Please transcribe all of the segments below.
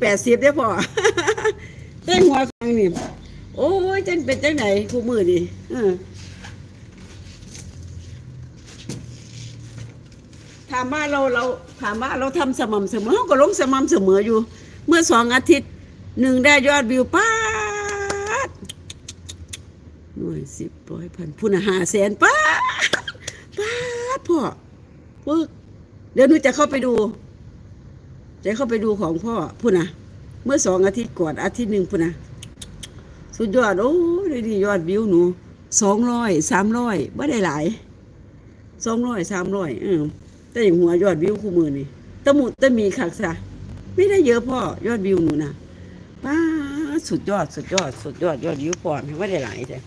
แปดสิบได้พ่อเต้นหัวฟังนี่โอ้ยจังเป็นจังไหนคู่มือนี่ถามว่าเราเราถามว่าเราทำสม่ำเสมอเราก็ลงสม่ำเสมออยู่ เมื่อสองอาทิตย์หนึ่งได้ยอดวิวป้าดหน่วยสิบร้อยพันพุ่นหาแสนป้าป้าพ่อปึกเดี๋ยวหนูจะเข้าไปดู จะเข้าไปดูของพ่อพุ่นนะเมื่อสองอาทิตย์ก่อนอาทิตย์หนึ่งพุ่นนะสุดยอดโอ้ยดียอดวิวหนูสองร้อยสามร้อยไม่ได้หลายสองร้อยสามร้อยเออแต่อย่างหัวยอดวิวคู่มือนี่ตะมุตะมีขักซะไม่ได้เยอะพ่อยอดวิวหนูนะป้าสุดยอดสุดยอด สุดยอดยอดวิวพ่อไม่ได้หลายแต่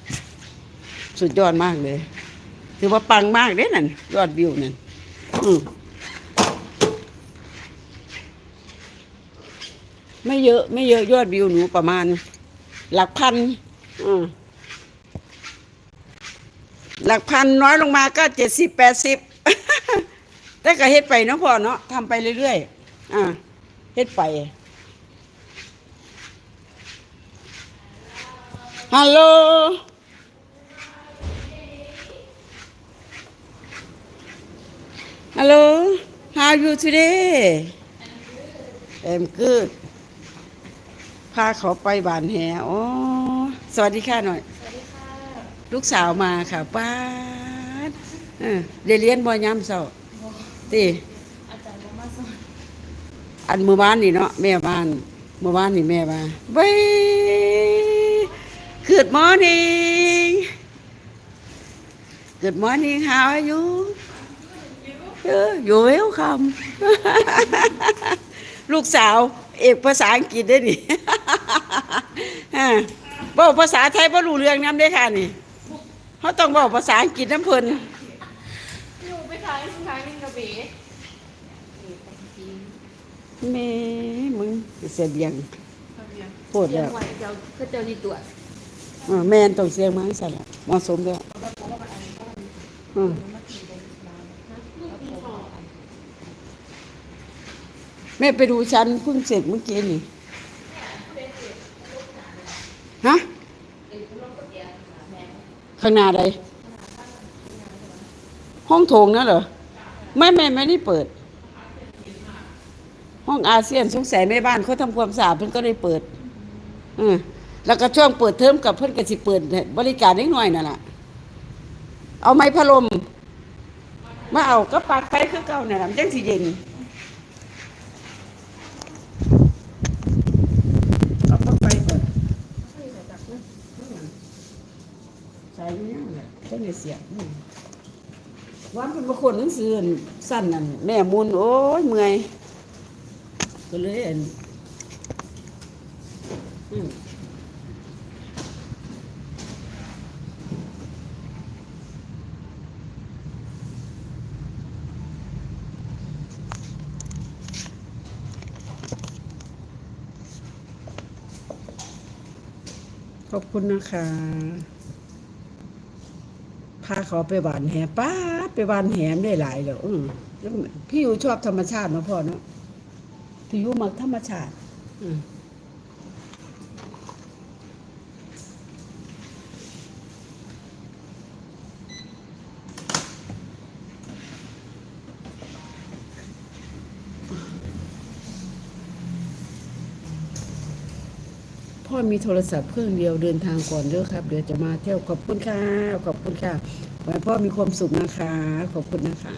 สุดยอดมากเลย ถือว่าปังมากเด้นั่นยอดวิวนั่นอืม ไม่เยอะไม่เยอะยอดวิวหนูประมาณ หลักพันอืมหลักพันน้อยลงมาก็เจ็ดสิบแปดสิบแต่ก็เฮ็ดไปเนาะพ่อเนาะทำไปเรื่อยๆอ่าเฮ็ดไปฮัลโหลฮัลโหล how you today I'm good พาเขาไปบานแหอ๋อสวัสดีค่ะหน่อย สวัสดีค่ะ ลูกสาวมาค่ะป้าดเออเรียนเรียนบ่ยามเช้าติอาจารย์บอกมาสอนอันเมื่อวานนี่เนาะแม่บ้านเมื่อวานนี่แม่มาเว้ย Good morning Good morning how are you เออ you welcome ลูกสาว เอกภาษาอังกฤษได้ดิอ่าบอกภาษาไทยบ่รู้เรื่องนำได้อค่ะนี่เขาต้องบอกภาษาอังกฤษน้ำเพิ่นอยู่ไปขายสุดท้ายมินกระเบ๋แม่มึงเสียเบียงโพดเดี๋แล้ยววไว้เจ้าก็เจ้านี่ตรวจอ่าแม่นต้องเสียงมาสั่นละเหมาะสมแล้วอืม แม่ไปดูฉันเพิ่งเสร็จเมื่อกี้นี่ฮะข้างหน้าใดห้องโถงนั่นเหรอไม่แม่ไม่ได้เปิด ห้องอาเซียนสงสัยแม่บ้านเขาทำความสะอาดเพิ่นก็ได้เปิดอืมแล้วก็ช่วงเปิดเทอมกับเพิ่นก็สิเปิด บริการเล็กน้อยนั่นล่ะเอาไม้พัดลมมาเอาก็ปากไฟคือเก่านั่นล่ะมันจังสิเย็นเอาปลั๊กไฟก่อนใส่อยู่ยังแหละเพิ่น ได้เสียบวันเพิ่นมาคนหนังสืออันสั้นนั่นแม่มุนโอ้ยเมื่อยก็เลยอันขอบคุณนะคะ พาเขาไปหวานแหป้าไปหวานแหมได้หลายแล้วอืมพี่ยูชอบธรรมชาติเนาะพ่อเนาะพี่ยูมักธรรมชาติ อืม มีโทรศัพท์เครื่องเดียวเดินทางก่อนเด้อครับ เดี๋ยวจะมาเที่ยวขอบคุณค่ะขอบคุณค่ะขอให้พ่อมีความสุขนะคะ ขอบคุณนะคะ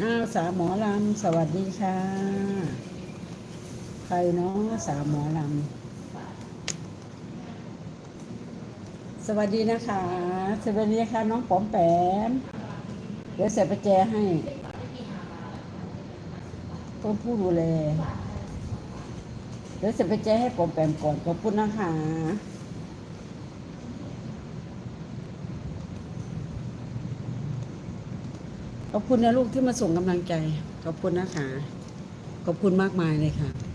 อ้าวสามหมอลำ สวัสดีค่ะ ใครเนาะสามหมอลำ สวัสดีนะคะ สวัสดีค่ะน้องป๋อมแปม เดี๋ยวใส่ประแจให้ต้องผู้ดูแลเดี๋ยวใส่ประแจให้ป๋อมแปมก่อนขอบคุณนะคะขอบคุณนะลูกที่มาส่งกำลังใจ ขอบคุณนะคะ ขอบคุณมากมายเลยค่ะ